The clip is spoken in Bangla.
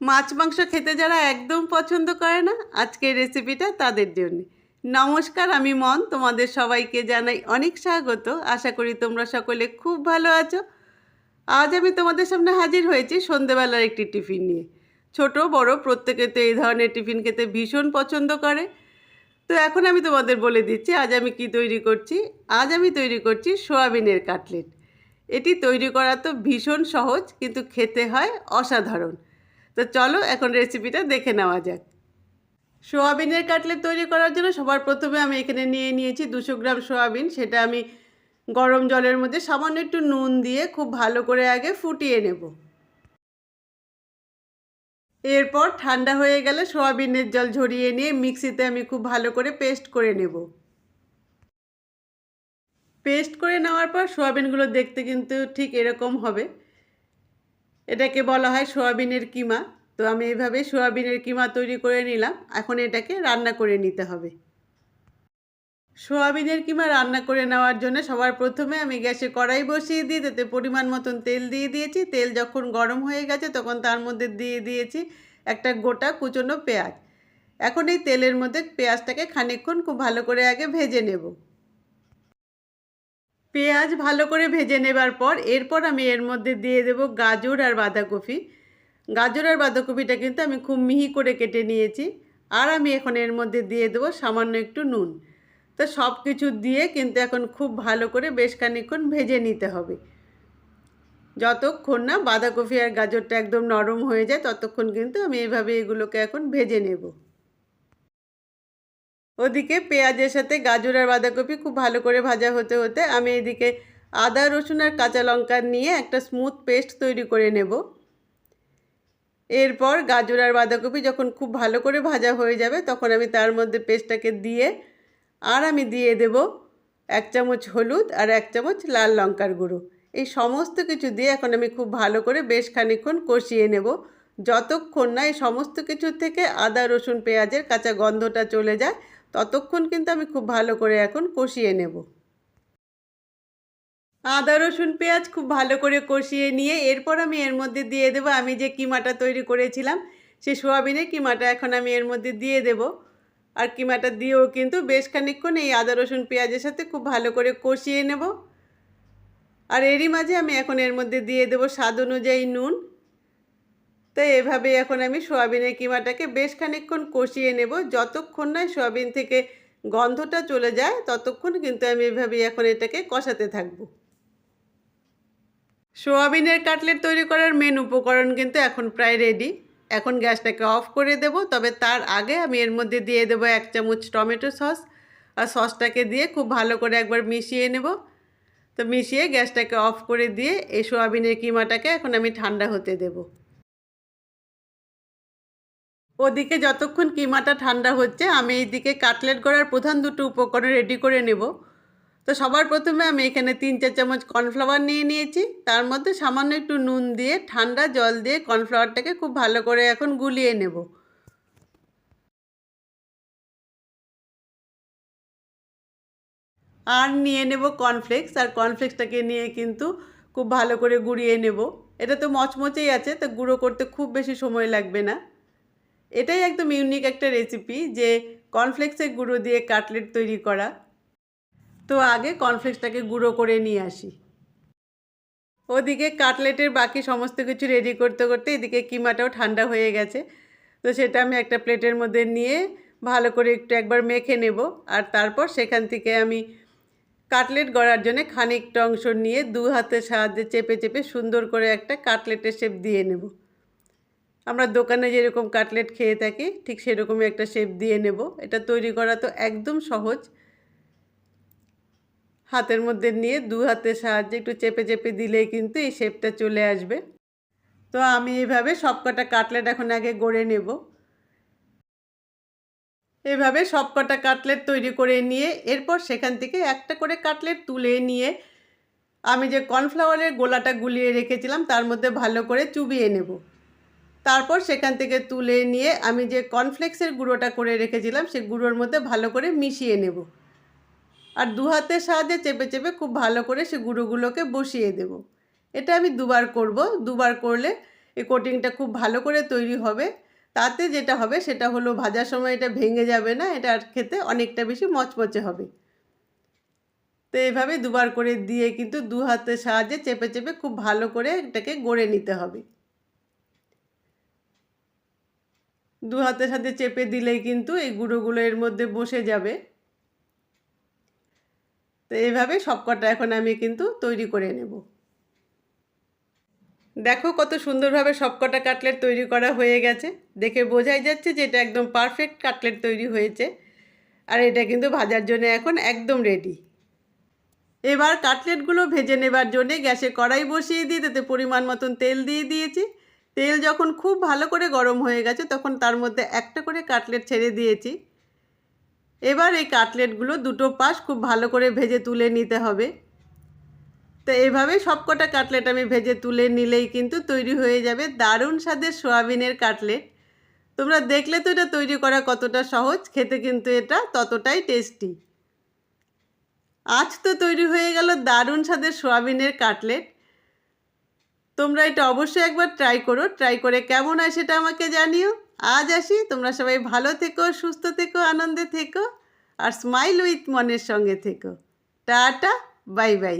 মাছ মাংস খেতে যারা একদম পছন্দ করে না, আজকের রেসিপিটা তাদের জন্য। নমস্কার, আমি মন। তোমাদের সবাইকে জানাই অনেক স্বাগত। আশা করি তোমরা সকলে খুব ভালো আছো। আজ আমি তোমাদের সামনে হাজির হয়েছি সন্ধেবেলার একটি টিফিন নিয়ে। ছোট, বড়, প্রত্যেকে তো এই ধরনের টিফিন খেতে ভীষণ পছন্দ করে। তো এখন আমি তোমাদের বলে দিচ্ছি, আজ আমি কি তৈরি করছি? আজ আমি তৈরি করছি সোয়াবিনের কাটলেট। এটি তৈরি করা তো ভীষণ সহজ, কিন্তু খেতে হয় অসাধারণ। তো চলো এখন রেসিপিটা দেখে নেওয়া যাক। সোয়াবিনের কাটলেট তৈরি করার জন্য সবার প্রথমে আমি এখানে নিয়ে নিয়েছি দুশো গ্রাম সোয়াবিন। সেটা আমি গরম জলের মধ্যে সামান্য একটু নুন দিয়ে খুব ভালো করে আগে ফুটিয়ে নেব। এরপর ঠান্ডা হয়ে গেলে সোয়াবিনের জল ঝরিয়ে নিয়ে মিক্সিতে আমি খুব ভালো করে পেস্ট করে নেব। পেস্ট করে নেওয়ার পর সোয়াবিনগুলো দেখতে কিন্তু ঠিক এরকম হবে। এটাকে বলা হয় সোয়াবিনের কিমা। তো আমি এইভাবে সোয়াবিনের কিমা তৈরি করে নিলাম। এখন এটাকে রান্না করে নিতে হবে। সোয়াবিনের কিমা রান্না করে নেওয়ার জন্য সবার প্রথমে আমি গ্যাসে কড়াই বসিয়ে দিয়ে, তাতে পরিমাণ মতন তেল দিয়ে দিয়েছি। তেল যখন গরম হয়ে গেছে, তখন তার মধ্যে দিয়ে দিয়েছি একটা গোটা কুচনো পেঁয়াজ। এখন এই তেলের মধ্যে পেঁয়াজটাকে খানিকক্ষণ খুব ভালো করে আগে ভেজে নেব। পেঁয়াজ ভালো করে ভেজে নেবার পর, এরপর আমি এর মধ্যে দিয়ে দেব গাজর আর বাঁধাকপি। গাজর আর বাঁধাকপিটা কিন্তু আমি খুব মিহি করে কেটে নিয়েছি। আর আমি এখন এর মধ্যে দিয়ে দেবো সামান্য একটু নুন। তো সব কিছু দিয়ে কিন্তু এখন খুব ভালো করে বেশ খানিক্ষণ ভেজে নিতে হবে। যতক্ষণ না বাঁধাকপি আর গাজরটা একদম নরম হয়ে যায়, ততক্ষণ কিন্তু আমি এইভাবে এগুলোকে এখন ভেজে নেব। ওদিকে পেঁয়াজের সাথে গাজর আর বাঁধাকপি খুব ভালো করে ভাজা হতে হতে আমি এদিকে আদা, রসুন আর কাঁচা লঙ্কা নিয়ে একটা স্মুথ পেস্ট তৈরি করে নেব। এরপর গাজর আর বাঁধাকপি যখন খুব ভালো করে ভাজা হয়ে যাবে তখন আমি তার মধ্যে পেস্টটাকে দিয়ে আর আমি দিয়ে দেব এক চামচ হলুদ আর এক চামচ লাল লঙ্কার গুঁড়ো। এই সমস্ত কিছু দিয়ে এখন আমি খুব ভালো করে বেশ খানিক্ষণ কষিয়ে নেব। যতক্ষণ না এই সমস্ত কিছুর থেকে আদা, রসুন, পেঁয়াজের কাঁচা গন্ধটা চলে যায় ততক্ষণ কিন্তু আমি খুব ভালো করে এখন কষিয়ে নেব। আদা, রসুন, পেঁয়াজ খুব ভালো করে কষিয়ে নিয়ে এরপর আমি এর মধ্যে দিয়ে দেবো। আমি যে কিমাটা তৈরি করেছিলাম সেই সোয়াবিনের কিমাটা এখন আমি এর মধ্যে দিয়ে দেব। আর কিমাটা দিয়েও কিন্তু বেশ খানিক্ষণ এই আদা, রসুন, পেঁয়াজের সাথে খুব ভালো করে কষিয়ে নেব। আর এরই মাঝে আমি এখন এর মধ্যে দিয়ে দেবো স্বাদ অনুযায়ী নুন। তো এভাবে এখন আমি সোয়াবিনের কিমাটাকে বেশ খানিক্ষণ কষিয়ে নেব। যতক্ষণ না সোয়াবিন থেকে গন্ধটা চলে যায়, ততক্ষণ কিন্তু আমি এভাবে এখন এটাকে কষাতে থাকব। সোয়াবিনের কাটলেট তৈরি করার মেন উপকরণ কিন্তু এখন প্রায় রেডি এখন গ্যাসটাকে অফ করে দেব, তবে তার আগে আমি এর মধ্যে দিয়ে দেবো এক চামচ টমেটো সস। আর সসটাকে দিয়ে খুব ভালো করে একবার মিশিয়ে নেব। তো মিশিয়ে গ্যাসটাকে অফ করে দিয়ে এই সোয়াবিনের কিমাটাকে এখন আমি ঠান্ডা হতে দেব। ওদিকে যতক্ষণ কিমাটা ঠান্ডা হচ্ছে, আমি এইদিকে কাটলেট করার প্রধান দুটো উপকরণ রেডি করে নেব। তো সবার প্রথমে আমি এখানে তিন চার চামচ কর্নফ্লাওয়ার নিয়ে নিয়েছি। তার মধ্যে সামান্য একটু নুন দিয়ে, ঠান্ডা জল দিয়ে কর্নফ্লাওয়ারটাকে খুব ভালো করে এখন গুলিয়ে নেব। আর নিয়ে নেব কর্নফ্লেক্স আর কর্নফ্লেক্সটাকে নিয়ে কিন্তু খুব ভালো করে গুঁড়িয়ে নেব। এটা তো মচমচেই আছে, তো গুঁড়ো করতে খুব বেশি সময় লাগবে না। এটাই একদম ইউনিক একটা রেসিপি যে কর্নফ্লেক্সের গুঁড়ো দিয়ে কাটলেট তৈরি করা। তো আগে কর্নফ্লেক্সটাকে গুঁড়ো করে নিয়ে আসি। ওদিকে কাটলেটের বাকি সমস্ত কিছু রেডি করতে করতে এদিকে কিমাটাও ঠান্ডা হয়ে গেছে। তো সেটা আমি একটা প্লেটের মধ্যে নিয়ে ভালো করে একটু একবার মেখে নেব। আর তারপর সেখান থেকে আমি কাটলেট গড়ার জন্য খানিকটা অংশ নিয়ে দু হাতের সাহায্যে চেপে চেপে সুন্দর করে একটা কাটলেটের শেপ দিয়ে নেব। আমরা দোকানে যেরকম কাটলেট খেয়ে থাকি, ঠিক সেরকমই একটা শেপ দিয়ে নেব। এটা তৈরি করা তো একদম সহজ। হাতের মধ্যে নিয়ে দু হাতের সাহায্যে একটু চেপে চেপে দিলেই কিন্তু এই শেপটা চলে আসবে। তো আমি এইভাবে সবকটা কাটলেট এখন আগে গড়ে নেব। এভাবে সবকটা কাটলেট তৈরি করে নিয়ে এরপর সেখান থেকে একটা করে কাটলেট তুলে নিয়ে আমি যে কর্নফ্লাওয়ারের গোলাটা গুলিয়ে রেখেছিলাম, তার মধ্যে ভালো করে চুবিয়ে নেব। তারপর সেখান থেকে তুলে নিয়ে আমি যে কর্নফ্লেক্সের গুঁড়োটা করে রেখেছিলাম, সেই গুঁড়োর মধ্যে ভালো করে মিশিয়ে নেব। আর দু হাতের সাহায্যে চেপে চেপে খুব ভালো করে সে গুঁড়োগুলোকে বসিয়ে দেব। এটা আমি দুবার করব। দুবার করলে এই কোটিংটা খুব ভালো করে তৈরি হবে। তাতে যেটা হবে সেটা হলো ভাজার সময় এটা ভেঙে যাবে না, এটা আর খেতে অনেকটা বেশি মচমচে হবে। তো এইভাবে দুবার করে দিয়ে কিন্তু দু হাতের সাহায্যে চেপে চেপে খুব ভালো করে এটাকে গড়ে নিতে হবে। দু হাতের সাথে চেপে দিলেই কিন্তু এই গুঁড়োগুলো এর মধ্যে বসে যাবে। তো এইভাবে সবকটা এখন আমি কিন্তু তৈরি করে নেব। দেখো কত সুন্দরভাবে সবকটা কাটলেট তৈরি করা হয়ে গেছে। দেখে বোঝাই যাচ্ছে যে এটা একদম পারফেক্ট কাটলেট তৈরি হয়েছে। আর এটা কিন্তু ভাজার জন্য এখন একদম রেডি এবার কাটলেটগুলো ভেজে নেবার জন্যে গ্যাসে কড়াই বসিয়ে দিয়ে তাতে পরিমাণ মতন তেল দিয়ে দিয়েছি। তেল যখন খুব ভালো করে গরম হয়ে গেছে, তখন তার মধ্যে একটা করে কাটলেট ছেড়ে দিয়েছি। এবার এই কাটলেটগুলো দুটো পাশ খুব ভালো করে ভেজে তুলে নিতে হবে। তো এইভাবে সবকটা কাটলেট আমি ভেজে তুলে নিলেই কিন্তু তৈরি হয়ে যাবে দারুণ স্বাদের সোয়াবিনের কাটলেট। তোমরা দেখলে তো এটা তৈরি করা কতটা সহজ, খেতে কিন্তু এটা ততটাই টেস্টি। আজ তো তৈরি হয়ে গেল দারুণ স্বাদের সোয়াবিনের কাটলেট। তোমরা এটা অবশ্যই একবার ট্রাই করো। ট্রাই করে কেমন হয় সেটা আমাকে জানিও। আজ আসি। তোমরা সবাই ভালো থেকো, সুস্থ থেকো, আনন্দে থেকো, আর স্মাইল উইথ মনের সঙ্গে থেকো। Tata bye bye